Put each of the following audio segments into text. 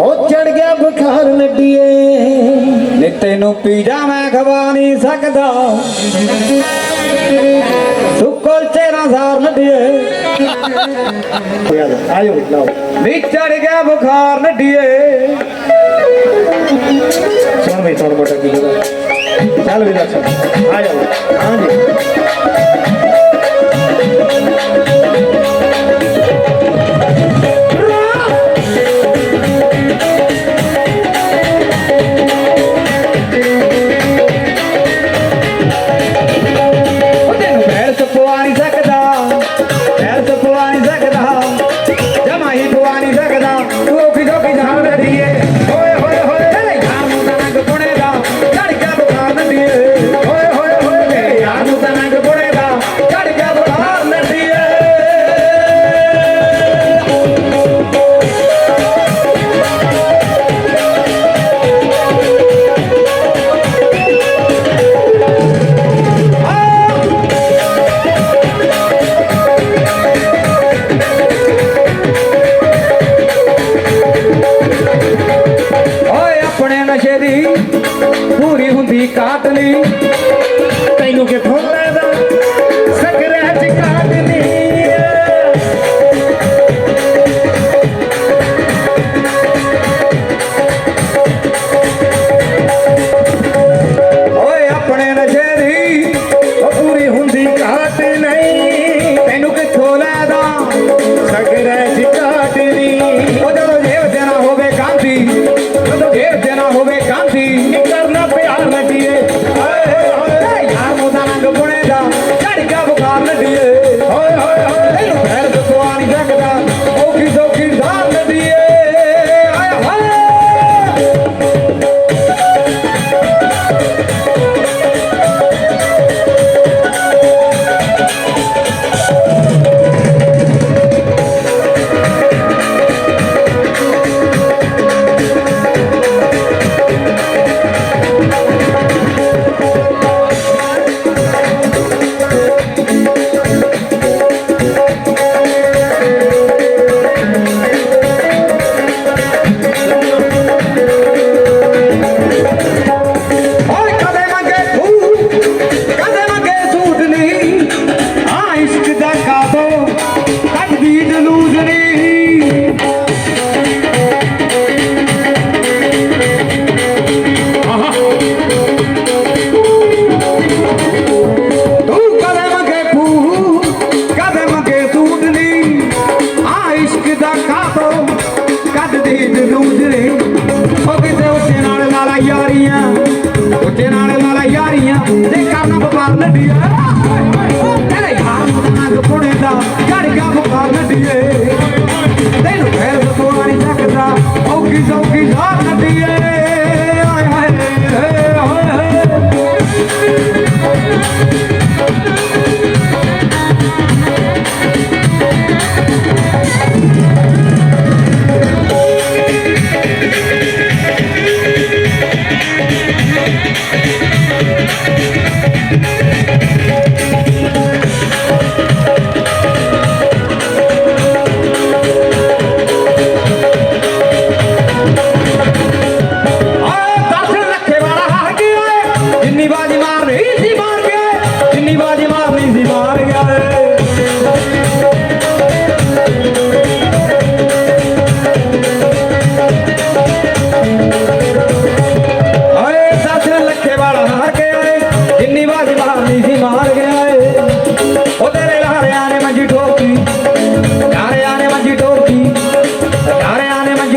ਉਹ ਚੜ ਗਿਆ ਬੁਖਾਰ ਨੱਡੀਏ। ਨੇ ਤੈਨੂੰ ਪੀੜਾ ਮੈਂ ਖਵਾ ਨਹੀਂ ਸਕਦਾ। ਸੁੱਕਲ ਚਿਹਰਾ ਜ਼ਾਰ ਨੱਡੀਏ। ਆਇਓ ਲਓ। ਵੀ ਚੜ ਗਿਆ ਬੁਖਾਰ ਨੱਡੀਏ। ਸੁਣ ਵੀ ਸੁਣ ਬਟਾ ਕੀ ਚੱਲ ਵੀ ਦੱਸ ਆ ਜਾ ਆ ਜੀ mim Dekarna beban dia.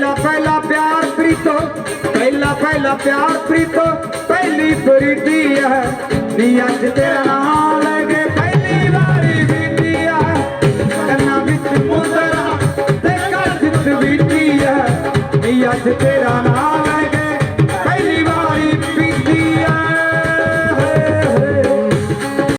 ਪਹਿਲਾ ਪਹਿਲਾ ਪਿਆਰ ਪ੍ਰੀਤੋ, ਪਹਿਲਾ ਪਹਿਲਾ ਪਿਆਰ ਪ੍ਰੀਤੋ, ਪਹਿਲੀ ਪ੍ਰੀਤੀ ਹੈ। ਨੀ ਅੱਜ ਤੇਰਾ ਨਾਮ ਲੈ ਕੇ ਪਹਿਲੀ ਵਾਰੀ ਬੀਤੀ ਹੈ। ਕੰਨਾਂ ਵਿੱਚ ਮੁੰਦਰਾ ਤੇ ਕੰਨ ਵਿੱਚ ਬੀਤੀ ਹੈ। ਨੀ ਅੱਜ